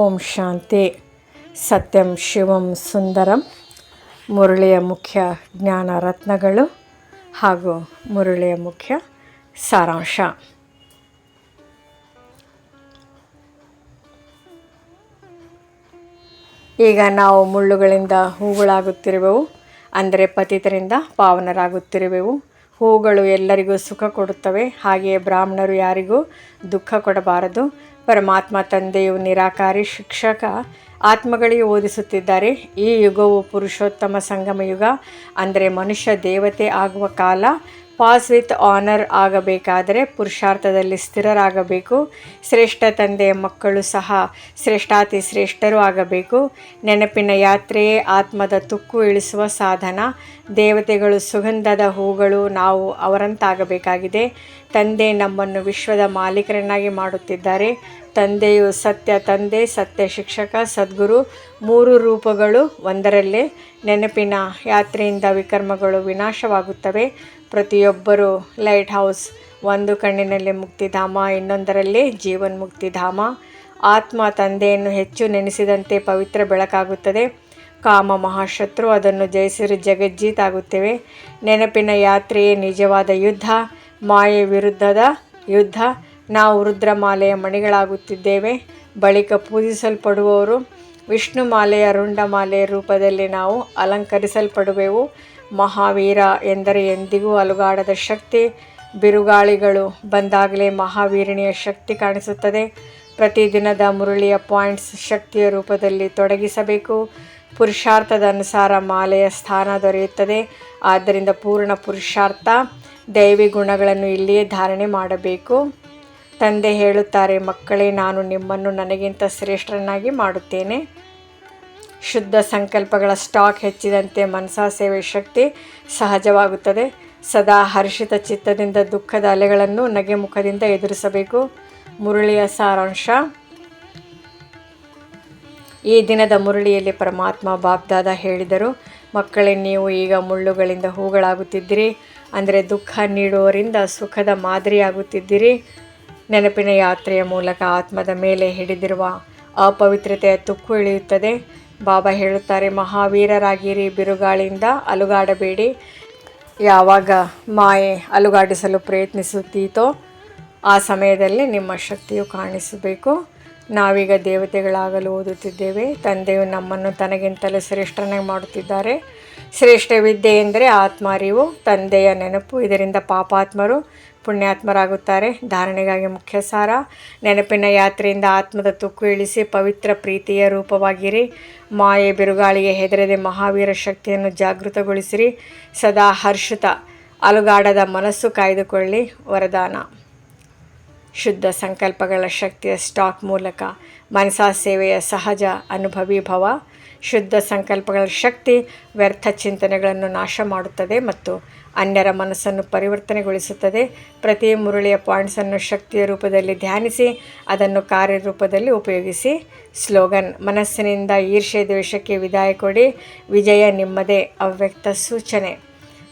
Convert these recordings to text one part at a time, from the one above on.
ಓಂ ಶಾಂತಿ. ಸತ್ಯಂ ಶಿವಂ ಸುಂದರಂ. ಮುರಳಿಯ ಮುಖ್ಯ ಜ್ಞಾನ ರತ್ನಗಳು ಹಾಗೂ ಮುರಳಿಯ ಮುಖ್ಯ ಸಾರಾಂಶ. ಈಗ ನಾವು ಮುಳ್ಳುಗಳಿಂದ ಹೂಗಳಾಗುತ್ತಿರುವೆವು, ಅಂದರೆ ಪತಿತರಿಂದ ಪಾವನರಾಗುತ್ತಿರುವೆವು. ಹೂಗಳು ಎಲ್ಲರಿಗೂ ಸುಖ ಕೊಡುತ್ತವೆ. ಹಾಗೆಯೇ ಬ್ರಾಹ್ಮಣರು ಯಾರಿಗೂ ದುಃಖ ಕೊಡಬಾರದು. ಪರಮಾತ್ಮ ತಂದೆಯು ನಿರಾಕಾರಿ ಶಿಕ್ಷಕ, ಆತ್ಮಗಳಿಗೆ ಓದಿಸುತ್ತಿದ್ದಾರೆ. ಈ ಯುಗವು ಪುರುಷೋತ್ತಮ ಸಂಗಮ ಯುಗ ಅಂದರೆ ಮನುಷ್ಯ ದೇವತೆ ಆಗುವ ಕಾಲ. ಪಾಸ್ ವಿತ್ ಆನರ್ ಆಗಬೇಕಾದರೆ ಪುರುಷಾರ್ಥದಲ್ಲಿ ಸ್ಥಿರರಾಗಬೇಕು. ಶ್ರೇಷ್ಠ ತಂದೆಯ ಮಕ್ಕಳು ಸಹ ಶ್ರೇಷ್ಠಾತಿ ಶ್ರೇಷ್ಠರು ಆಗಬೇಕು. ನೆನಪಿನ ಯಾತ್ರೆಯೇ ಆತ್ಮದ ತುಕ್ಕು ಇಳಿಸುವ ಸಾಧನ. ದೇವತೆಗಳು ಸುಗಂಧದ ಹೂಗಳು ನಾವು ಅವರಂತಾಗಬೇಕಾಗಿದೆ. ತಂದೆ ನಮ್ಮನ್ನು ವಿಶ್ವದ ಮಾಲೀಕರನ್ನಾಗಿ ಮಾಡುತ್ತಿದ್ದಾರೆ. ತಂದೆಯು ಸತ್ಯ ತಂದೆ, ಸತ್ಯ ಶಿಕ್ಷಕ, ಸದ್ಗುರು, ಮೂರು ರೂಪಗಳು ಒಂದರಲ್ಲೇ ನೆನಪಿನ ಯಾತ್ರೆಯಿಂದ ವಿಕರ್ಮಗಳು ವಿನಾಶವಾಗುತ್ತವೆ. ಪ್ರತಿಯೊಬ್ಬರೂ ಲೈಟ್ ಹೌಸ್ ಒಂದು ಕಣ್ಣಿನಲ್ಲಿ ಮುಕ್ತಿಧಾಮ, ಇನ್ನೊಂದರಲ್ಲಿ ಜೀವನ್ ಮುಕ್ತಿಧಾಮ ಆತ್ಮ ತಂದೆಯನ್ನು ಹೆಚ್ಚು ನೆನೆಸಿದಂತೆ ಪವಿತ್ರ ಬೆಳಕಾಗುತ್ತದೆ. ಕಾಮ ಮಹಾಶತ್ರು ಅದನ್ನು ಜಯಿಸಿರು ಜಗಜ್ಜೀತಾಗುತ್ತೇವೆ ನೆನಪಿನ ಯಾತ್ರೆಯೇ ನಿಜವಾದ ಯುದ್ಧ, ಮಾಯೆ ವಿರುದ್ಧದ ಯುದ್ಧ. ನಾವು ರುದ್ರಮಾಲೆಯ ಮಣಿಗಳಾಗುತ್ತಿದ್ದೇವೆ. ಬಳಿಕ ಪೂಜಿಸಲ್ಪಡುವವರು ವಿಷ್ಣು ಮಾಲೆಯ ರುಂಡಮಾಲೆಯ ರೂಪದಲ್ಲಿ ನಾವು ಅಲಂಕರಿಸಲ್ಪಡುವೆವು. ಮಹಾವೀರ ಎಂದರೆ ಎಂದಿಗೂ ಅಲುಗಾಡದ ಶಕ್ತಿ. ಬಿರುಗಾಳಿಗಳು ಬಂದಾಗಲೇ ಮಹಾವೀರಣಿಯ ಶಕ್ತಿ ಕಾಣಿಸುತ್ತದೆ. ಪ್ರತಿದಿನದ ಮುರುಳಿಯ ಪಾಯಿಂಟ್ಸ್ ಶಕ್ತಿಯ ರೂಪದಲ್ಲಿ ತೊಡಗಿಸಬೇಕು. ಪುರುಷಾರ್ಥದ ಅನುಸಾರ ಮಾಲೆಯ ಸ್ಥಾನ ದೊರೆಯುತ್ತದೆ. ಆದ್ದರಿಂದ ಪೂರ್ಣ ಪುರುಷಾರ್ಥ. ದೈವಿ ಗುಣಗಳನ್ನು ಇಲ್ಲಿಯೇ ಧಾರಣೆ ಮಾಡಬೇಕು. ತಂದೆ ಹೇಳುತ್ತಾರೆ, ಮಕ್ಕಳೇ, ನಾನು ನಿಮ್ಮನ್ನು ನನಗಿಂತ ಶ್ರೇಷ್ಠರನ್ನಾಗಿ ಮಾಡುತ್ತೇನೆ. ಶುದ್ಧ ಸಂಕಲ್ಪಗಳ ಸ್ಟಾಕ್ ಹೆಚ್ಚಿದಂತೆ ಮನಸಾ ಸೇವೆ ಶಕ್ತಿ ಸಹಜವಾಗುತ್ತದೆ. ಸದಾ ಹರ್ಷಿತ ಚಿತ್ತದಿಂದ ದುಃಖದ ಅಲೆಗಳನ್ನು ನಗೆ ಮುಖದಿಂದ ಎದುರಿಸಬೇಕು. ಮುರುಳಿಯ ಸಾರಾಂಶ. ಈ ದಿನದ ಮುರುಳಿಯಲ್ಲಿ ಪರಮಾತ್ಮ ಬಾಬ್ದಾದ ಹೇಳಿದರು, ಮಕ್ಕಳೇ, ನೀವು ಈಗ ಮುಳ್ಳುಗಳಿಂದ ಹೂಗಳಾಗುತ್ತಿದ್ದೀರಿ. ಅಂದರೆ ದುಃಖ ನೀಡುವರಿಂದ ಸುಖದ ಮಾದರಿಯಾಗುತ್ತಿದ್ದೀರಿ. ನೆನಪಿನ ಯಾತ್ರೆಯ ಮೂಲಕ ಆತ್ಮದ ಮೇಲೆ ಹಿಡಿದಿರುವ ಅಪವಿತ್ರತೆಯ ತುಕ್ಕು ಇಳಿಯುತ್ತದೆ. ಬಾಬಾ ಹೇಳುತ್ತಾರೆ, ಮಹಾವೀರರಾಗಿರಿ, ಬಿರುಗಾಳಿಯಿಂದ ಅಲುಗಾಡಬೇಡಿ. ಯಾವಾಗ ಮಾಯೆ ಅಲುಗಾಡಿಸಲು ಪ್ರಯತ್ನಿಸುತ್ತೀತೋ ಆ ಸಮಯದಲ್ಲಿ ನಿಮ್ಮ ಶಕ್ತಿಯು ಕಾಣಿಸಬೇಕು. ನಾವೀಗ ದೇವತೆಗಳಾಗಲು ಓದುತ್ತಿದ್ದೇವೆ. ತಂದೆಯು ನಮ್ಮನ್ನು ತನಗಿಂತಲೂ ಶ್ರೇಷ್ಠನಾಗಿ ಮಾಡುತ್ತಿದ್ದಾರೆ. ಶ್ರೇಷ್ಠ ವಿದ್ಯೆ ಎಂದರೆ ಆತ್ಮ ಅರಿವು, ತಂದೆಯ ನೆನಪು, ಇದರಿಂದ ಪಾಪಾತ್ಮರು ಪುಣ್ಯಾತ್ಮರಾಗುತ್ತಾರೆ. ಧಾರಣೆಗಾಗಿ ಮುಖ್ಯ ಸಾರ, ನೆನಪಿನ ಯಾತ್ರೆಯಿಂದ ಆತ್ಮದ ತುಕ್ಕು ಇಳಿಸಿ ಪವಿತ್ರ ಪ್ರೀತಿಯ ರೂಪವಾಗಿರಿ. ಮಾಯೆ ಬಿರುಗಾಳಿಗೆ ಹೆದರದೆ ಮಹಾವೀರ ಶಕ್ತಿಯನ್ನು ಜಾಗೃತಗೊಳಿಸಿರಿ. ಸದಾ ಹರ್ಷಿತ, ಅಲುಗಾಡದ ಮನಸ್ಸು ಕಾಯ್ದುಕೊಳ್ಳಿ. ವರದಾನ. ಶುದ್ಧ ಸಂಕಲ್ಪಗಳ ಶಕ್ತಿಯ ಸ್ಟಾಕ್ ಮೂಲಕ ಮನಸಾ ಸೇವೆಯ ಸಹಜ ಅನುಭವಿ ಭವ, ಶುದ್ಧ ಸಂಕಲ್ಪಗಳ ಶಕ್ತಿ ವ್ಯರ್ಥ ಚಿಂತನೆಗಳನ್ನು ನಾಶ ಮಾಡುತ್ತದೆ ಮತ್ತು ಅನ್ಯರ ಮನಸ್ಸನ್ನು ಪರಿವರ್ತನೆಗೊಳಿಸುತ್ತದೆ. ಪ್ರತಿ ಮುರುಳಿಯ ಪಾಯಿಂಟ್ಸನ್ನು ಶಕ್ತಿಯ ರೂಪದಲ್ಲಿ ಧ್ಯಾನಿಸಿ, ಅದನ್ನು ಕಾರ್ಯರೂಪದಲ್ಲಿ ಉಪಯೋಗಿಸಿ. ಸ್ಲೋಗನ್, ಮನಸ್ಸಿನಿಂದ ಈರ್ಷೆ ದ್ವೇಷಕ್ಕೆ ವಿದಾಯ ಕೊಡಿ, ವಿಜಯ ನಿಮ್ಮದೇ, ಅವ್ಯಕ್ತ ಸೂಚನೆ.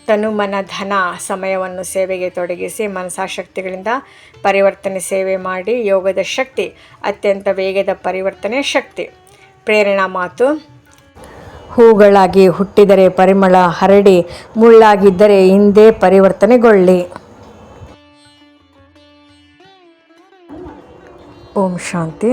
ತನುಮನ ಧನ ಸಮಯವನ್ನು ಸೇವೆಗೆ ತೊಡಗಿಸಿ ಮನಸಾಶಕ್ತಿಗಳಿಂದ ಪರಿವರ್ತನೆ ಸೇವೆ ಮಾಡಿ ಯೋಗದ ಶಕ್ತಿ, ಅತ್ಯಂತ ವೇಗದ ಪರಿವರ್ತನೆ ಶಕ್ತಿ. ಪ್ರೇರಣಾ ಮಾತು. ಹೂಗಳಾಗಿ ಹುಟ್ಟಿದರೆ ಪರಿಮಳ ಹರಡಿ, ಮುಳ್ಳಾಗಿದ್ದರೆ ಹಿಂದೆ ಪರಿವರ್ತನೆಗೊಳ್ಳಿ. ಓಂ ಶಾಂತಿ.